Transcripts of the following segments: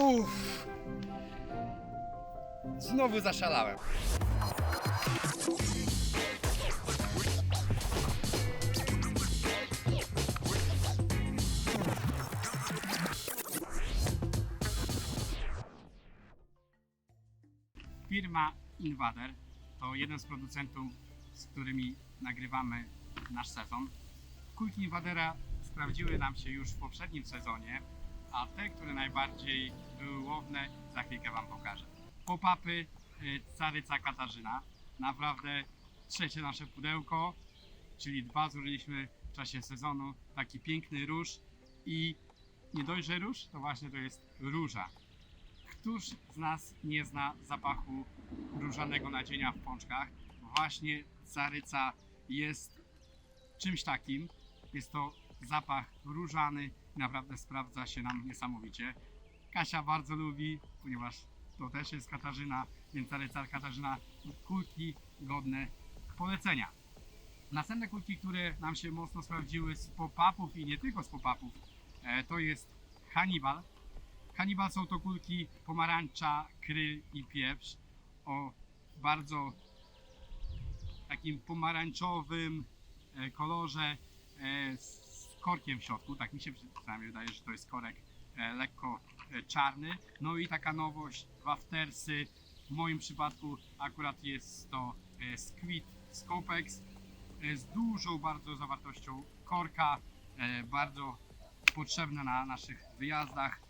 Uff. Znowu zaszalałem. Firma Invader to jeden z producentów, z którymi nagrywamy nasz sezon. Kulki Invadera sprawdziły nam się już w poprzednim sezonie, a te, które najbardziej były łowne, za chwilkę Wam pokażę. Pop-upy y, Caryca Katarzyna. Naprawdę trzecie nasze pudełko, czyli dwa zużyliśmy w czasie sezonu. Taki piękny róż i nie że róż, to właśnie to jest róża. Któż z nas nie zna zapachu różanego nadzienia w pączkach? Właśnie caryca jest czymś takim. Jest to zapach różany i naprawdę sprawdza się nam niesamowicie. Kasia bardzo lubi, ponieważ to też jest Katarzyna, więc caryca Katarzyna kulki godne polecenia. Następne kulki, które nam się mocno sprawdziły z pop-upów i nie tylko z pop-upów, e, to jest Hannibal. Hannibal są to kulki pomarańcza, kryl i pieprz o bardzo takim pomarańczowym e, kolorze z korkiem w środku. Tak mi się przynajmniej wydaje, że to jest korek e, lekko e, czarny. No i taka nowość, waftersy. W moim przypadku akurat jest to e, Squid Scopex e, z dużą bardzo zawartością korka, e, bardzo potrzebne na naszych wyjazdach.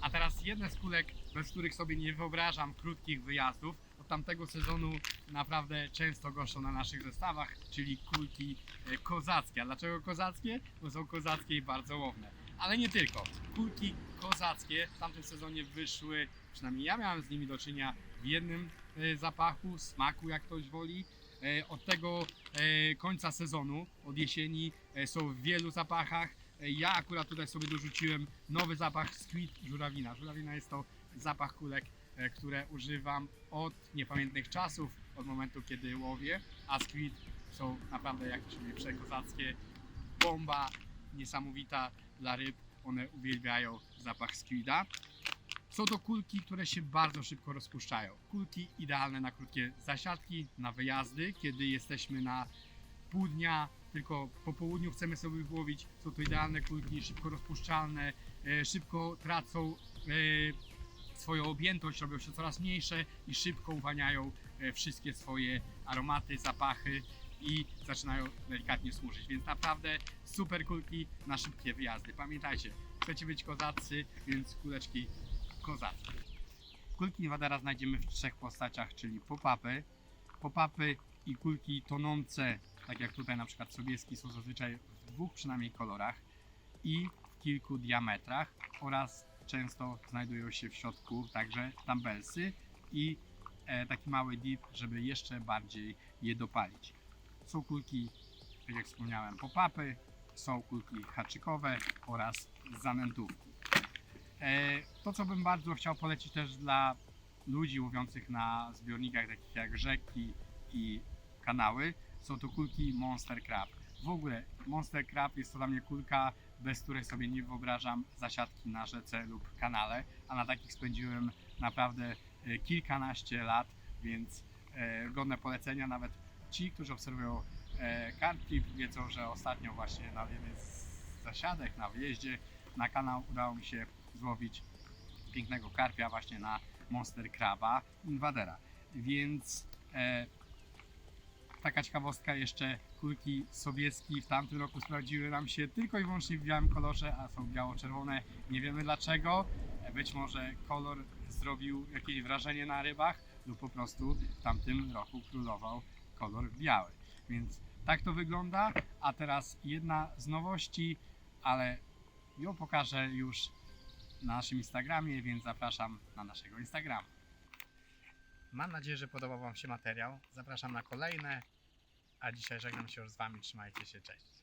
A teraz jedne z kulek, bez których sobie nie wyobrażam krótkich wyjazdów. Od tamtego sezonu naprawdę często goszczą na naszych zestawach, czyli kulki e, kozackie. A dlaczego kozackie? Bo są kozackie i bardzo łowne. Ale nie tylko. Kulki kozackie w tamtym sezonie wyszły, przynajmniej ja miałem z nimi do czynienia w jednym e, zapachu, smaku jak ktoś woli. E, Od tego końca sezonu, od jesieni są w wielu zapachach. Ja akurat tutaj sobie dorzuciłem nowy zapach Squid Żurawina. Żurawina jest to zapach kulek, e, które używam od niepamiętnych czasów, od momentu kiedy łowię, a Squid są naprawdę jakieś przekozackie. Bomba niesamowita dla ryb. One uwielbiają zapach Squida. Są to kulki, które się bardzo szybko rozpuszczają. Kulki idealne na krótkie zasiadki, na wyjazdy, kiedy jesteśmy na pół dnia, tylko po południu chcemy sobie ich łowić. Są to idealne kulki, szybko rozpuszczalne, e, szybko tracą e, swoją objętość, robią się coraz mniejsze i szybko uwalniają e, wszystkie swoje aromaty, zapachy i zaczynają delikatnie służyć. Więc naprawdę super kulki na szybkie wyjazdy. Pamiętajcie, chcecie być kozacy, więc kuleczki kozackie. Kulki Niwadara znajdziemy w trzech postaciach, czyli pop-upy, pop-upy i kulki tonące, tak jak tutaj na przykład Sobieski są zazwyczaj w dwóch przynajmniej kolorach i w kilku diametrach oraz często znajdują się w środku także dumbbellsy i e, taki mały dip, żeby jeszcze bardziej je dopalić. Są kulki, tak jak wspomniałem, pop-upy, są kulki haczykowe oraz zanętówki. E, To, co bym bardzo chciał polecić też dla ludzi łowiących na zbiornikach takich jak rzeki i kanały, są to kulki Monster Crab. W ogóle Monster Crab jest to dla mnie kulka, bez której sobie nie wyobrażam zasiadki na rzece lub kanale, a na takich spędziłem naprawdę e, kilkanaście lat, więc e, godne polecenia. Nawet ci, którzy obserwują e, kartki, wiedzą, że ostatnio właśnie na jednej z zasiadek na wyjeździe na kanał udało mi się złowić pięknego karpia właśnie na Monster Craba Invadera. Więc taka ciekawostka jeszcze kulki sobieski w tamtym roku sprawdziły nam się tylko i wyłącznie w białym kolorze, a są biało-czerwone. Nie wiemy dlaczego. Być może kolor zrobił jakieś wrażenie na rybach lub po prostu w tamtym roku królował kolor biały. Więc tak to wygląda. A teraz jedna z nowości, ale ją pokażę już na naszym Instagramie, więc zapraszam na naszego Instagrama. Mam nadzieję, że podobał Wam się materiał. Zapraszam na kolejne, a dzisiaj żegnam się już z Wami. Trzymajcie się, cześć.